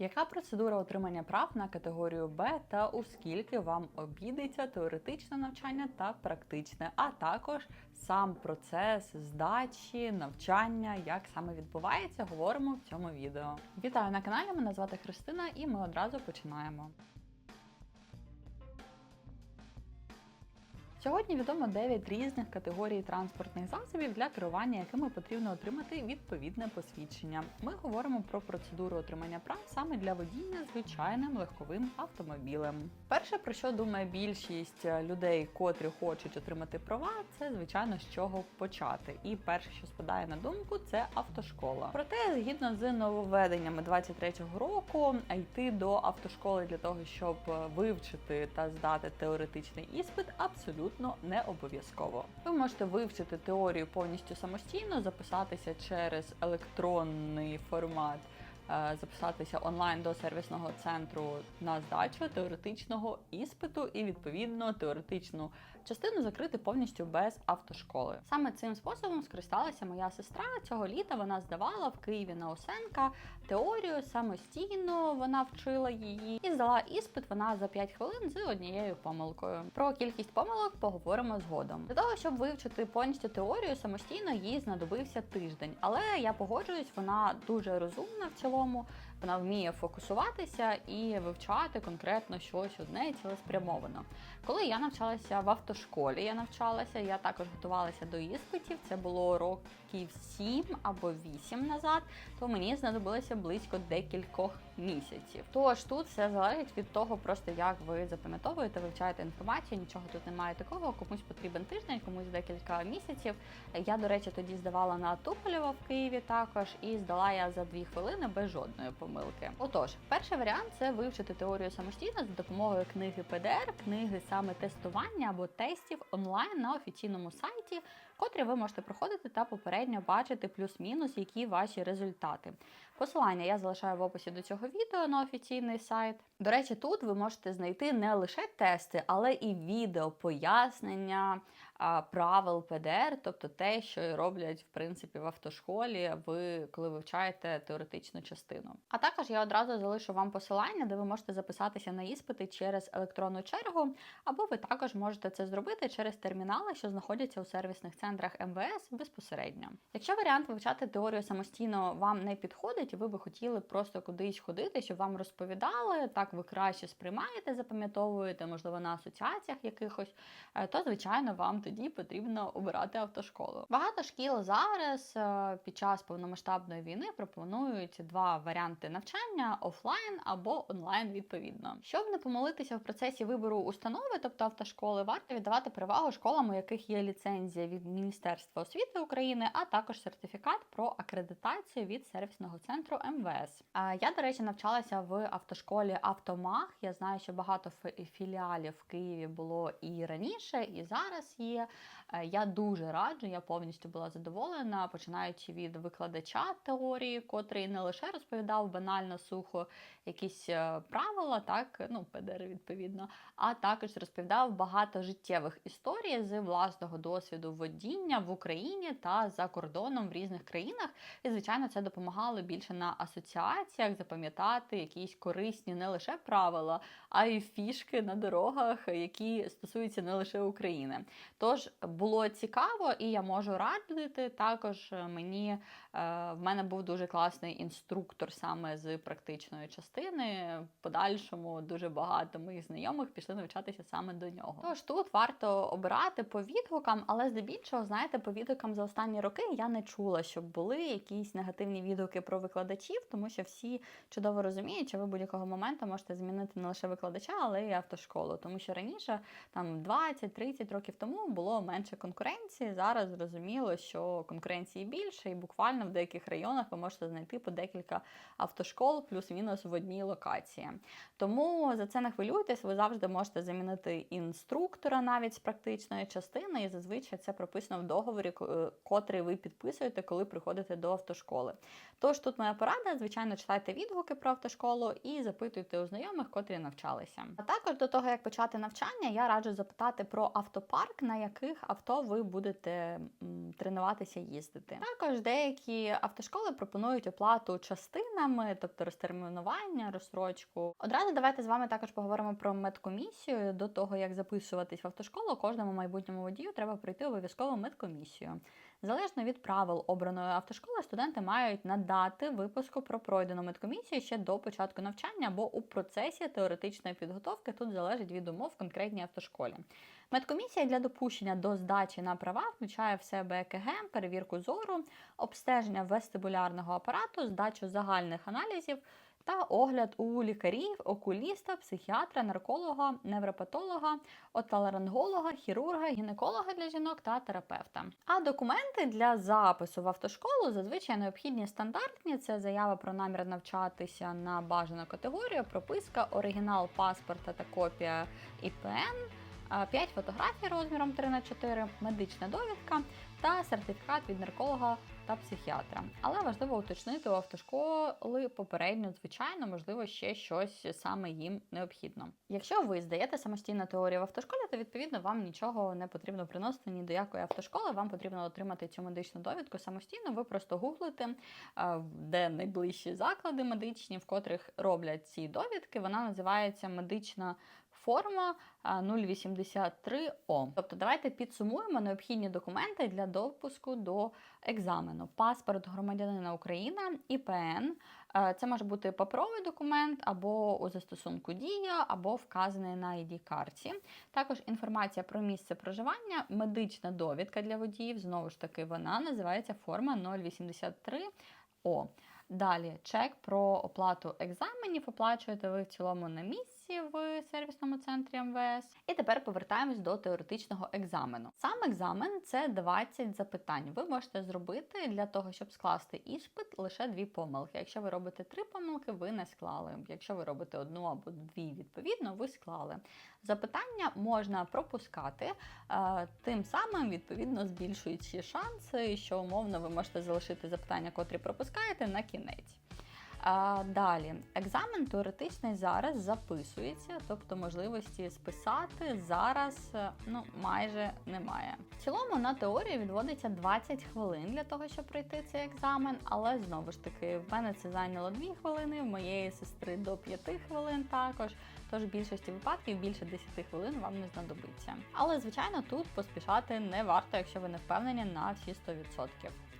Яка процедура отримання прав на категорію Б та у скільки вам обійдеться теоретичне навчання та практичне, а також сам процес здачі, навчання, як саме відбувається, говоримо в цьому відео. Вітаю на каналі, мене звати Христина, і ми одразу починаємо. Сьогодні відомо 9 різних категорій транспортних засобів, для керування якими потрібно отримати відповідне посвідчення. Ми говоримо про процедуру отримання прав саме для водіння звичайним легковим автомобілем. Перше, про що думає більшість людей, котрі хочуть отримати права, це звичайно з чого почати. І перше, що спадає на думку, це автошкола. Проте, згідно з нововведеннями 23-го року, йти до автошколи для того, щоб вивчити та здати теоретичний іспит, абсолютно не обов'язково. Ви можете вивчити теорію повністю самостійно, записатися через електронний формат. Е, Записатися онлайн до сервісного центру на здачу теоретичного іспиту і відповідно теоретичну частину закрити повністю без автошколи. Саме цим способом скористалася моя сестра цього літа. Вона здавала в Києві на Осенка теорію самостійно. Вона вчила її і здала іспит. Вона за 5 хвилин з однією помилкою. Про кількість помилок поговоримо згодом. Для того щоб вивчити повністю теорію самостійно, їй знадобився тиждень. Але я погоджуюсь, вона дуже розумна в цілому. como Вона вміє фокусуватися і вивчати конкретно щось одне і цілеспрямовано. Коли я навчалася в автошколі, я навчалася, я також готувалася до іспитів. Це було років 7 або 8 назад, то мені знадобилося близько декількох місяців. Тож тут все залежить від того, просто як ви запам'ятовуєте, вивчаєте інформацію. Нічого тут немає такого. Комусь потрібен тиждень, комусь декілька місяців. Я, до речі, тоді здавала на Туполєва в Києві також, і здала я за 2 хвилини без жодної помилки. Отож, перший варіант це вивчити теорію самостійно за допомогою книги ПДР, книги саме тестування або тестів онлайн на офіційному сайті, котрі ви можете проходити та попередньо бачити плюс-мінус, які ваші результати. Посилання я залишаю в описі до цього відео на офіційний сайт. До речі, тут ви можете знайти не лише тести, але і відео пояснення правил ПДР, тобто те, що роблять в принципі в автошколі, ви коли вивчаєте теоретичну частину. А також я одразу залишу вам посилання, де ви можете записатися на іспити через електронну чергу, або ви також можете це зробити через термінали, що знаходяться у сервісних центрах МВС безпосередньо. Якщо варіант вивчати теорію самостійно вам не підходить, і ви би хотіли просто кудись ходити, щоб вам розповідали, так ви краще сприймаєте, запам'ятовуєте, можливо, на асоціаціях якихось, е, то звичайно вам тоді потрібно обирати автошколу. Багато шкіл зараз е, під час повномасштабної війни пропонують два варіанти навчання офлайн або онлайн відповідно. Щоб не помилитися в процесі вибору установи, тобто автошколи, варто віддавати перевагу школам, у яких є ліцензія від Міністерства освіти України, а також сертифікат про акредитацію від сервісного центру МВС. Я, до речі, навчалася в автошколі Автомах. Я знаю, що багато філіалів в Києві було і раніше, і зараз є. Е, Я дуже раджу, я повністю була задоволена, починаючи від викладача теорії, котрий не лише розповідав банально сухо якісь е, правила, так ну ПДР відповідно, а також розповідав багато життєвих історій з власного досвіду водіння в Україні та за кордоном в різних країнах. І звичайно, це допомагало більше на асоціаціях запам'ятати якісь корисні не лише правила, а й фішки на дорогах, які стосуються не лише України. Тож було цікаво, і я можу радити. Також мені е, в мене був дуже класний інструктор саме з практичної частини. Подальшому дуже багато моїх знайомих пішли навчатися саме до нього. Тож тут варто обирати по відгукам, але здебільшого, знаєте, по відгукам за останні роки я не чула, щоб були якісь негативні відгуки про викладачів, тому що всі чудово розуміють, що ви будь-якого моменту можете змінити не лише викладача, але й автошколу. Тому що раніше, там 20-30 років тому, було менше конкуренції. Зараз зрозуміло, що конкуренції більше, і буквально в деяких районах ви можете знайти по декілька автошкол, плюс-мінус в одній локації. Тому за це не хвилюйтесь, ви завжди можете замінити інструктора навіть з практичної частини, і зазвичай це прописано в договорі, котрий ви підписуєте, коли приходите до автошколи. Тож тут моя порада, звичайно, читайте відгуки про автошколу і запитуйте у знайомих, котрі навчалися. А також до того, як почати навчання, я раджу запитати про автопарк, на яких авто ви будете тренуватися їздити. Також деякі автошколи пропонують оплату частинами, тобто розтермінування, розстрочку. Одразу давайте з вами також поговоримо про медкомісію. До того як записуватись в автошколу, кожному майбутньому водію треба пройти обов'язково медкомісію. Залежно від правил обраної автошколи, студенти мають надати випуску про пройдену медкомісію ще до початку навчання або у процесі теоретичної підготовки. Тут залежить від умов в конкретній автошколі. Медкомісія для допущення до здачі на права включає в себе ЕКГ, перевірку зору, обстеження вестибулярного апарату, здачу загальних аналізів. Та огляд у лікарів, окуліста, психіатра, нарколога, невропатолога, отоларинголога, хірурга, гінеколога для жінок та терапевта. А документи для запису в автошколу зазвичай необхідні стандартні: це заява про намір навчатися на бажану категорію, прописка, оригінал паспорта та копія ІПН. 5 фотографій розміром 3 на 4 медична довідка та сертифікат від нарколога та психіатра. Але важливо уточнити у автошколи попередньо, звичайно, можливо, ще щось саме їм необхідно. Якщо ви здаєте самостійну теорію в автошколі, то відповідно вам нічого не потрібно приносити ні до якої автошколи. Вам потрібно отримати цю медичну довідку самостійно. Ви просто гуглите, де найближчі заклади медичні, в котрих роблять ці довідки. Вона називається медична. Форма 083О. Тобто, давайте підсумуємо необхідні документи для допуску до екзамену: паспорт громадянина України, ІПН. Це може бути паперовий документ або у застосунку Дія, або вказаний на id карті Також інформація про місце проживання, медична довідка для водіїв. Знову ж таки, вона називається форма 083О. Далі чек про оплату екзаменів. Оплачуєте ви в цілому на місці в сервісному центрі МВС. І тепер повертаємось до теоретичного екзамену. Сам екзамен це 20 запитань. Ви можете зробити для того, щоб скласти іспит лише дві помилки. Якщо ви робите три помилки, ви не склали. Якщо ви робите одну або дві, відповідно, ви склали. Запитання можна пропускати, е, тим самим, відповідно, збільшуючи шанси, що умовно ви можете залишити запитання, котрі пропускаєте, на кінець. А, Далі, екзамен теоретичний зараз записується, тобто можливості списати зараз е, ну, майже немає. В цілому на теорію відводиться 20 хвилин для того, щоб пройти цей екзамен, але знову ж таки, в мене це зайняло 2 хвилини, в моєї сестри до 5 хвилин також. Тож в більшості випадків більше 10 хвилин вам не знадобиться. Але, звичайно, тут поспішати не варто, якщо ви не впевнені на всі 100%.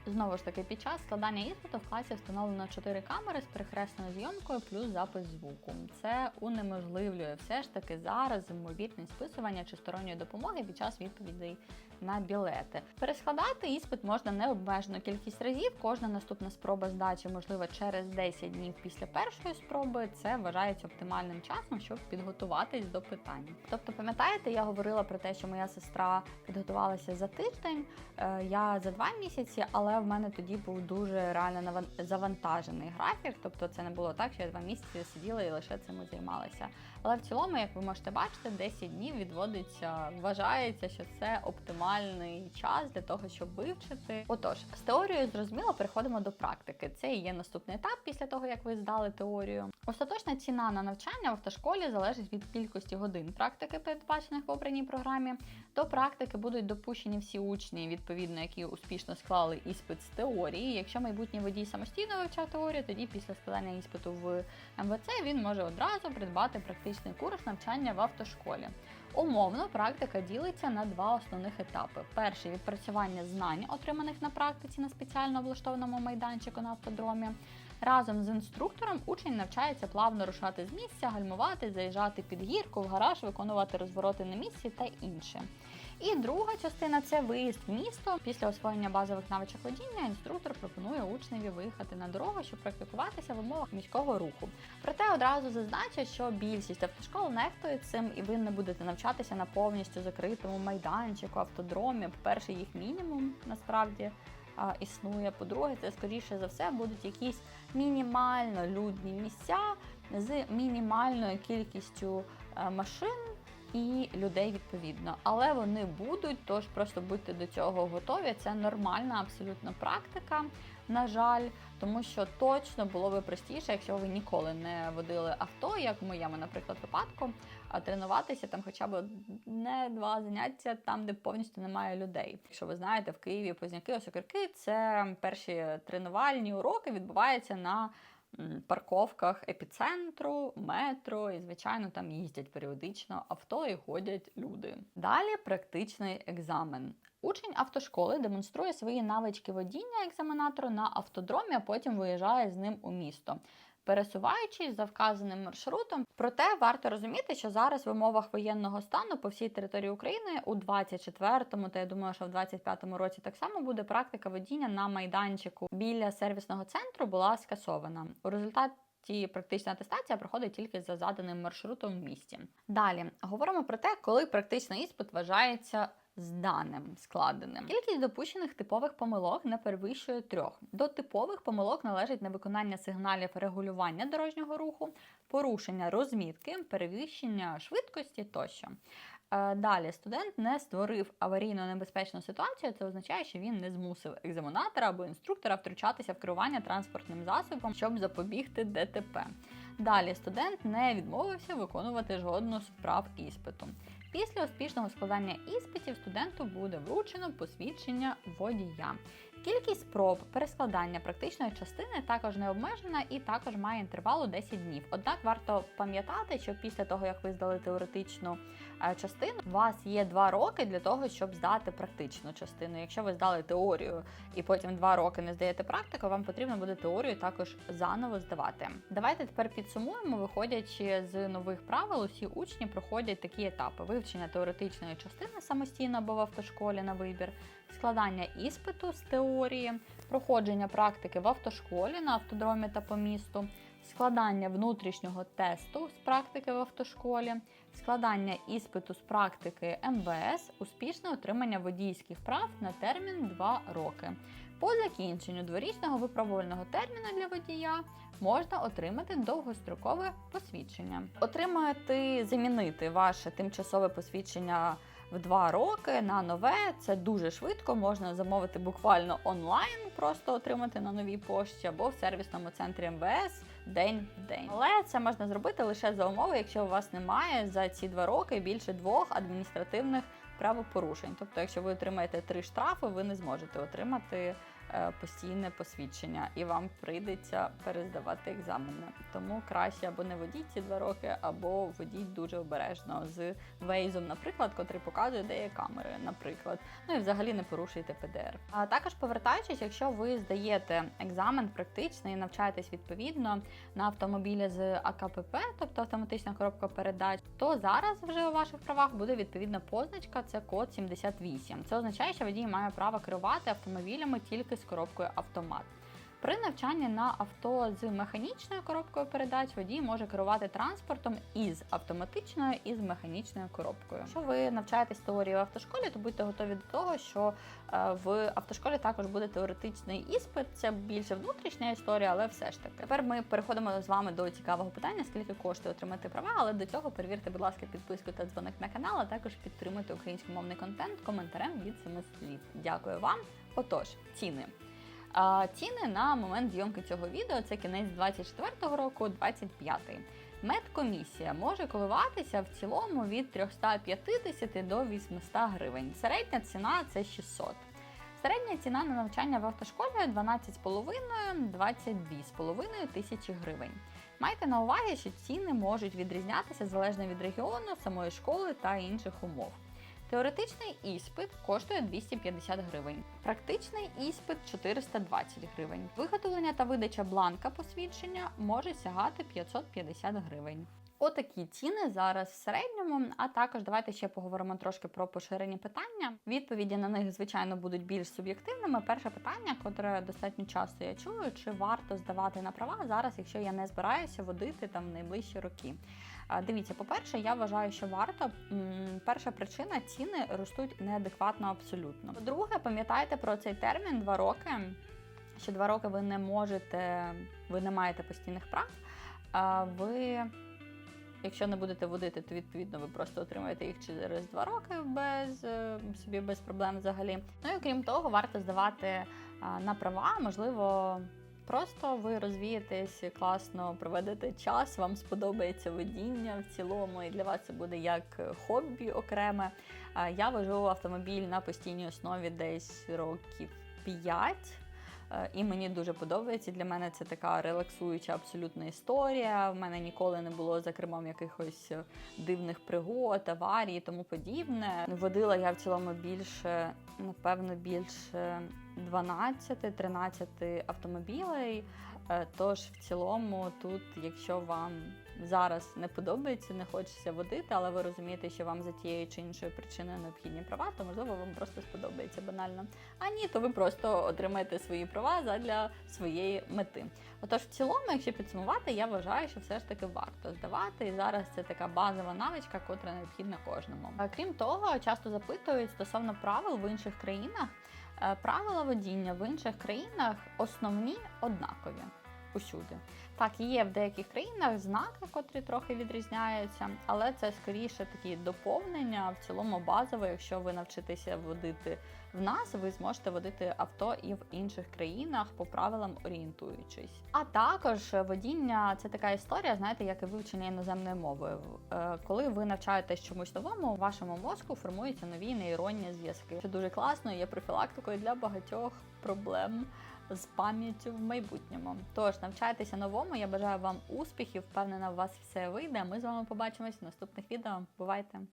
Знову ж таки, під час складання іспиту в класі встановлено 4 камери з перехресною зйомкою плюс запис звуку. Це унеможливлює все ж таки зараз ймовірне списування чи сторонньої допомоги під час відповідей на білети. Перескладати іспит можна необмежену кількість разів. Кожна наступна спроба здачі можлива через 10 днів після першої спроби. Це вважається оптимальним часом, щоб підготуватись до питань. Тобто, пам'ятаєте, я говорила про те, що моя сестра підготувалася за тиждень, е, я за два місяці, але в мене тоді був дуже реально завантажений графік. Тобто, це не було так, що я два місяці сиділа і лише цим займалася. Але в цілому, як ви можете бачити, 10 днів відводиться, вважається, що це оптимальний час для того, щоб вивчити. Отож, з теорією зрозуміло, переходимо до практики. Це і є наступний етап після того, як ви здали теорію. Остаточна ціна на навчання в автошколі залежить від кількості годин практики, передбачених в обраній програмі. До практики будуть допущені всі учні, відповідно, які успішно склали іспит з теорії. Якщо майбутній водій самостійно вивчав теорію, тоді після складання іспиту в МВЦ він може одразу придбати практичний курс навчання в автошколі. Умовно, практика ділиться на два основних етапи: перший відпрацювання знань, отриманих на практиці на спеціально облаштованому майданчику на автодромі. Разом з інструктором учень навчається плавно рушати з місця, гальмувати, заїжджати під гірку, в гараж, виконувати розвороти на місці та інше. І друга частина це виїзд в місто. Після освоєння базових навичок водіння інструктор пропонує учневі виїхати на дорогу, щоб практикуватися в умовах міського руху. Проте одразу зазначу, що більшість автошкол нехтує цим, і ви не будете навчатися на повністю закритому майданчику, автодромі. По-перше, їх мінімум насправді. Існує, по-друге, це скоріше за все будуть якісь мінімально людні місця з мінімальною кількістю е, машин і людей відповідно. Але вони будуть, тож просто будьте до цього готові. Це нормальна абсолютно практика. на жаль, тому що точно було би простіше, якщо ви ніколи не водили авто, як в моєму, наприклад, випадку, а тренуватися там хоча б не два заняття там, де повністю немає людей. Якщо ви знаєте, в Києві Позняки, Осокірки це перші тренувальні уроки відбуваються на парковках епіцентру, метро, і, звичайно, там їздять періодично авто і ходять люди. Далі практичний екзамен. Учень автошколи демонструє свої навички водіння екзаменатору на автодромі, а потім виїжджає з ним у місто. Пересуваючись за вказаним маршрутом, проте варто розуміти, що зараз в умовах воєнного стану по всій території України у 24-му, та я думаю, що в 25-му році так само буде практика водіння на майданчику біля сервісного центру була скасована. У результаті Ті практична атестація проходить тільки за заданим маршрутом в місті. Далі говоримо про те, коли практичний іспит вважається зданим, складеним. Кількість допущених типових помилок не перевищує трьох. До типових помилок належить невиконання сигналів регулювання дорожнього руху, порушення розмітки, перевищення швидкості тощо. Е, Далі студент не створив аварійно небезпечну ситуацію. Це означає, що він не змусив екзаменатора або інструктора втручатися в керування транспортним засобом, щоб запобігти ДТП. Далі студент не відмовився виконувати жодну з вправ іспиту. Після успішного складання іспитів студенту буде вручено посвідчення водія. Кількість спроб перескладання практичної частини також не обмежена і також має інтервал у 10 днів. Однак варто пам'ятати, що після того, як ви здали теоретичну е, частину, у вас є 2 роки для того, щоб здати практичну частину. Якщо ви здали теорію і потім 2 роки не здаєте практику, вам потрібно буде теорію також заново здавати. Давайте тепер підсумуємо, виходячи з нових правил, усі учні проходять такі етапи: вивчення теоретичної частини самостійно або в автошколі на вибір складання іспиту з теорії, проходження практики в автошколі на автодромі та по місту, складання внутрішнього тесту з практики в автошколі, складання іспиту з практики МВС, успішне отримання водійських прав на термін 2 роки. По закінченню дворічного випробувального терміну для водія можна отримати довгострокове посвідчення. Отримати, замінити ваше тимчасове посвідчення в два роки на нове. Це дуже швидко. Можна замовити буквально онлайн, просто отримати на новій пошті або в сервісному центрі МВС день в день. Але це можна зробити лише за умови, якщо у вас немає за ці два роки більше двох адміністративних правопорушень. Тобто, якщо ви отримаєте три штрафи, ви не зможете отримати постійне посвідчення, і вам прийдеться перездавати екзамени. Тому краще або не водіть ці два роки, або водіть дуже обережно з вейзом, наприклад, котрий показує, де є камери, наприклад. Ну і взагалі не порушуйте ПДР. А також повертаючись, якщо ви здаєте екзамен практичний навчаєтесь відповідно на автомобілі з АКПП, тобто автоматична коробка передач, то зараз вже у ваших правах буде відповідна позначка. Це код 78. Це означає, що водій має право керувати автомобілями тільки з коробкою автомат. При навчанні на авто з механічною коробкою передач водій може керувати транспортом із автоматичною і з механічною коробкою. Якщо ви навчаєтесь теорії в автошколі, то будьте готові до того, що е, в автошколі також буде теоретичний іспит. Це більше внутрішня історія, але все ж таки. Тепер ми переходимо з вами до цікавого питання: скільки коштує отримати права, але до цього перевірте, будь ласка, підписку та дзвоник на канал, а також підтримуйте українськомовний контент коментарем від семи слів. Дякую вам. Отож, ціни. А, Ціни на момент зйомки цього відео це кінець 24-го року, 25-й. Медкомісія може коливатися в цілому від 350 до 800 гривень. Середня ціна це 600. Середня ціна на навчання в автошколі 12,5-22,5 тисячі гривень. Майте на увазі, що ціни можуть відрізнятися залежно від регіону, самої школи та інших умов. Теоретичний іспит коштує 250 гривень, практичний іспит 420 гривень. Виготовлення та видача бланка посвідчення може сягати 550 гривень. Отакі ціни зараз в середньому. А також давайте ще поговоримо трошки про поширені питання. Відповіді на них, звичайно, будуть більш суб'єктивними. Перше питання, котре достатньо часто я чую, чи варто здавати на права зараз, якщо я не збираюся водити там в найближчі роки. Дивіться, по-перше, я вважаю, що варто. Перша причина ціни ростуть неадекватно абсолютно. По-друге, пам'ятайте про цей термін два роки. Що два роки ви не можете, ви не маєте постійних прав. А ви, якщо не будете водити, то відповідно ви просто отримаєте їх через два роки без е, собі без проблем взагалі. Ну і крім того, варто здавати на права, можливо. Просто ви розвієтесь класно, проведете час, вам сподобається водіння в цілому, і для вас це буде як хобі окреме. Я вожу автомобіль на постійній основі десь років 5. Е, І мені дуже подобається. Для мене це така релаксуюча абсолютна історія. В мене ніколи не було за кермом якихось дивних пригод, аварій і тому подібне. Водила я в цілому більше, напевно, більше 12-13 автомобілей. Е, Тож в цілому, тут, якщо вам зараз не подобається, не хочеться водити, але ви розумієте, що вам за тією чи іншою причиною необхідні права, то можливо вам просто сподобається банально. А ні, то ви просто отримаєте свої права задля своєї мети. Отож, в цілому, якщо підсумувати, я вважаю, що все ж таки варто здавати. І зараз це така базова навичка, котра необхідна кожному. А крім того, часто запитують стосовно правил в інших країнах. Е, Правила водіння в інших країнах основні однакові усюди. Так, є в деяких країнах знаки, котрі трохи відрізняються, але це скоріше такі доповнення, в цілому базово, якщо ви навчитеся водити в нас, ви зможете водити авто і в інших країнах по правилам орієнтуючись. А також водіння це така історія, знаєте, як і вивчення іноземної мови. Е, Коли ви навчаєтесь чомусь новому, у вашому мозку формуються нові нейронні зв'язки. Це дуже класно, є профілактикою для багатьох проблем з пам'яттю в майбутньому. Тож навчайтеся новому. Я бажаю вам успіхів. Впевнена, у вас все вийде. Ми з вами побачимось в наступних відео. Бувайте!